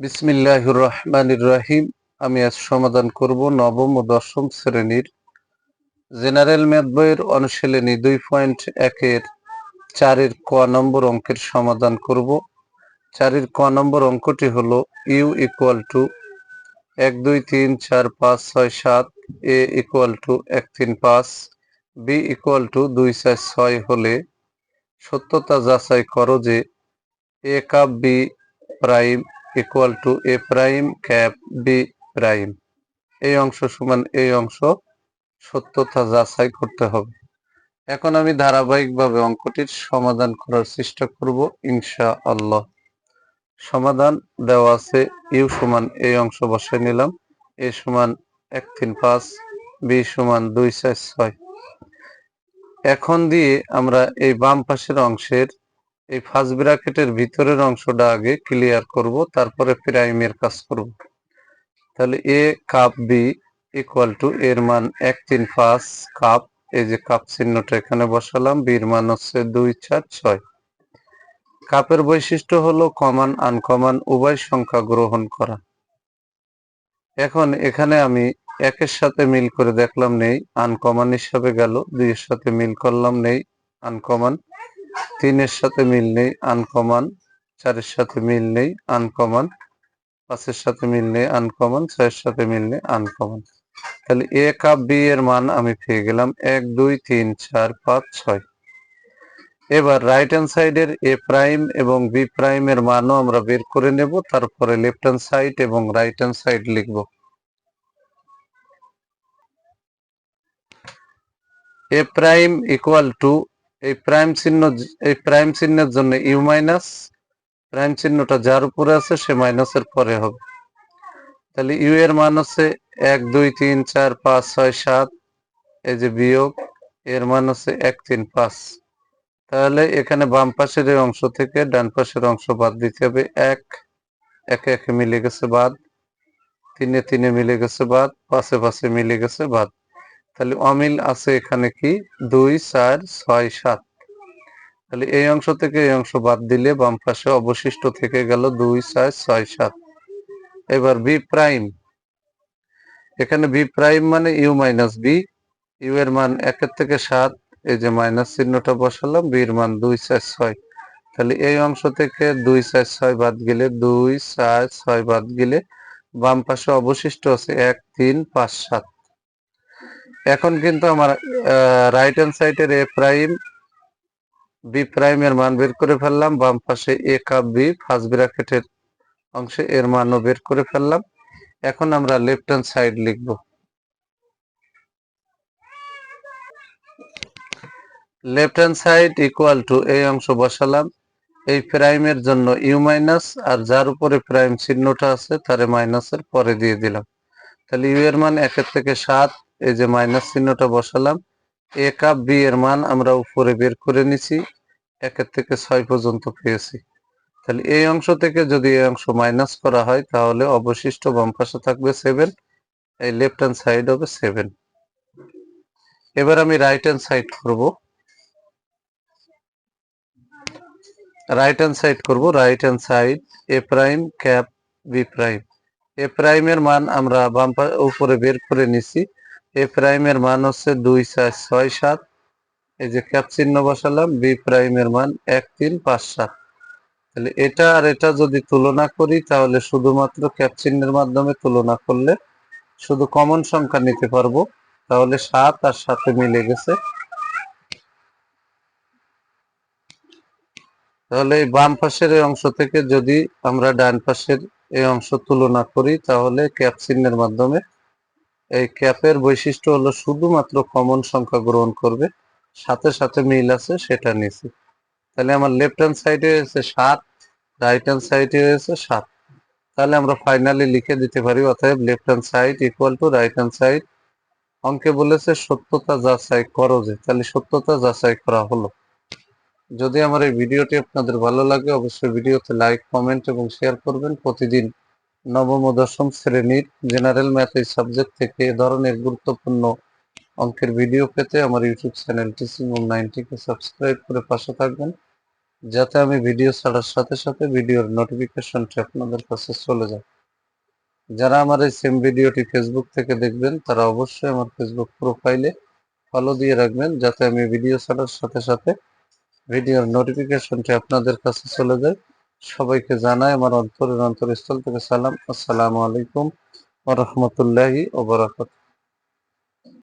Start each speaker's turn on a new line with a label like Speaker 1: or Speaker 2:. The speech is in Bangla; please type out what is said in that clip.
Speaker 1: বিসমিল্লাহ রহমানির রহিম আমি আজ সমাধান করব নবম ও দশম শ্রেণির। জেনারেল ম্যাথ বইয়ের অনুশীলনী দুই পয়েন্ট একের চারের ক নম্বর অঙ্কের সমাধান করব। চারের ক নম্বর অঙ্কটি হলো ইউ ইকুয়াল টু এক, দুই, তিন, চার, পাঁচ, ছয়, সাত, এ ইকুয়াল টু এক, তিন, পাঁচ, বি ইকুয়াল টু দুই, চার, ছয় হলে সত্যতা যাচাই করো যে A cup B prime equal to A prime cap B prime এই অংশ সমান এই অংশ সত্যতা যাচাই করতে হবে। এখন আমি ধারাবাহিকভাবে অঙ্কটির সমাধান করার চেষ্টা করব ইনশা আল্লাহ সমাধান দেওয়া আছে ইউ সমান এই অংশ বসাই নিলাম এ সমান এক তিন পাঁচ বি সমান দুই চার ছয়। এখন দিয়ে আমরা এই বাম পাশের অংশের এই ফার্স্ট ব্র্যাকেটের ভিতরের অংশটা আগে ক্লিয়ার করব, তারপরে প্রাইমের কাজ করব। তাহলে A cup B equal to এর মান এক তিন পাঁচ কাপ এই যে কাপ চিহ্নটা এখানে বসালাম বির মান হচ্ছে দুই চার ছয়। কাপের বৈশিষ্ট্য হলো কমান আনকমান উভয় সংখ্যা গ্রহণ করা। এখন এখানে আমি একের সাথে মিল করে দেখলাম নেই আনকমান হিসাবে গেল, দুইয়ের সাথে মিল করলাম নেই আনকমান তিনের সাথে মিল নেই আনকমান চারের সাথে মিল নেই আনকমান পাঁচের সাথে মিল নেই আনকমন ছয়ের সাথে মিল নেই আনকমন তাহলে এ কাপ বি এর মান আমি পেয়ে গেলাম এক, দুই, তিন, চার, পাঁচ, ছয়। এবার রাইট হ্যান্ড সাইডের এ প্রাইম এবং বি প্রাইম এর মানও আমরা বের করে নেব, তারপরে লেফট হ্যান্ড সাইড এবং রাইট হ্যান্ড সাইড লিখব। এ প্রাইম ইকুয়াল টু এই প্রাইম চিহ্ন এই প্রাইম চিহ্নের জন্য ইউ মাইনাস, প্রাইম চিহ্নটা যার উপরে আছে, সে মাইনাসের পরে হবে। তাহলে ইউ এর মান হচ্ছে এক, দুই, তিন, চার, পাঁচ, ছয়, সাত, এই যে বিয়োগ, এর মান হচ্ছে এক, তিন, পাঁচ। তাহলে এখানে বাম পাশের এই অংশ থেকে ডান পাশের অংশ বাদ দিতে হবে। এক, একে একে মিলে গেছে বাদ। তিনে তিনে মিলে গেছে বাদ। পাশে পাশে মিলে গেছে বাদ। তাহলে অমিল আছে এখানে কি? দুই, চার, ছয়, সাত। তাহলে এই অংশ থেকে এই অংশ বাদ দিলে বাম পাশে অবশিষ্ট থেকে গেল দুই, চার, ছয়, সাত। এবার বি প্রাইম। এখানে বি প্রাইম মানে ইউ মাইনাস বি। ইউ এর মান একের থেকে সাত, এই যে মাইনাস চিহ্নটা বসালাম বির মান দুই, চার, ছয়। তাহলে এই অংশ থেকে দুই, চার, ছয় বাদ গেলে দুই, চার, ছয় বাদ গেলে বাম পাশে অবশিষ্ট আছে এক, তিন, পাঁচ, সাত। এখন কিন্তু আমার রাইট হ্যান্ড সাইডের এ প্রাইম বি প্রাইম এর মান বের করে ফেললাম, বাম পাশে এ কাপ বি ফার্স্ট ব্র্যাকেটের অংশে এর মানও বের করে ফেললাম। এখন আমরা লেফট হ্যান্ড সাইড লিখব। Left hand side equal to এই অংশ বসালাম। এই প্রাইমের জন্য ইউ মাইনাস আর যার উপরে প্রাইম চিহ্নটা আছে, তারে মাইনাসের পরে দিয়ে দিলাম। তাহলে ইউ এর মান একের থেকে সাত এই যে মাইনাস চিহ্নটা বসালাম, এ কাপ বি এর মান আমরা উপরে বের করে নিছি, একের থেকে ছয় পর্যন্ত পেয়েছি। তাহলে এই অংশ থেকে যদি এই অংশ মাইনাস করা হয়, তাহলে অবশিষ্ট বাম পাশে থাকবে সেভেন এই লেফট হ্যান্ড সাইড হবে সেভেন এবার আমি রাইট হ্যান্ড সাইড করব। রাইট হ্যান্ড সাইড করব right hand side A prime cap B prime A প্রাইমের মান আমরা বাম উপরে বের করে নিছি এ প্রাইমের মান হচ্ছে দুই চার ছয় সাত। এই যে ক্যাপ চিহ্ন বসালাম বি প্রাইমের মান এক তিন পাঁচ সাত। তাহলে এটা আর এটা যদি তুলনা করি, তাহলে শুধুমাত্র ক্যাপ চিহ্নের মাধ্যমে তুলনা করলে শুধু কমন সংখ্যা নিতে পারব। তাহলে সাত আর সাথে মিলে গেছে। তাহলে এই বাম পাশের এই অংশ থেকে যদি আমরা ডান পাশের এই অংশ তুলনা করি, তাহলে ক্যাপ চিহ্নের মাধ্যমে এই ক্যাপের বৈশিষ্ট্য হলো শুধুমাত্র কমন সংখ্যা গ্রহণ করবে, সাথে সাথে মিল আছে, সেটা নিছি তাহলে আমার লেফট হ্যান্ড সাইডে হয়েছে সাত রাইট হ্যান্ড সাইডে হয়েছে সাত। তাহলে আমরা ফাইনালি লিখে দিতে পারি, অতএব left hand side equal to right hand side অঙ্কে বলেছে সত্যতা যাচাই করো যে, তাহলে সত্যতা যাচাই করা হলো। যদি আমার এই ভিডিওটি আপনাদের ভালো লাগে, অবশ্যই ভিডিওতে লাইক কমেন্ট এবং শেয়ার করবেন প্রতিদিন। নবম ও দশম শ্রেণির জেনারেল ম্যাথ এই সাবজেক্ট থেকে এ ধরনের গুরুত্বপূর্ণ অঙ্কের ভিডিও পেতে আমার ইউটিউব চ্যানেল টিচিং নাইনটিকে সাবস্ক্রাইব করে পাশে থাকবেন, যাতে আমি ভিডিও ছাড়ার সাথে সাথে ভিডিওর নোটিফিকেশনটি আপনাদের কাছে চলে যায়। যারা আমার এই সেম ভিডিওটি ফেসবুক থেকে দেখবেন, তারা অবশ্যই আমার ফেসবুক প্রোফাইলে ফলো দিয়ে রাখবেন, যাতে আমি ভিডিও ছাড়ার সাথে সাথে ভিডিওর নোটিফিকেশনটি আপনাদের কাছে চলে যায়। সবাইকে জানাই আমার অন্তরের অন্তরস্থল থেকে সালাম। আসসালামু আলাইকুম ওয়া ওবরাকাত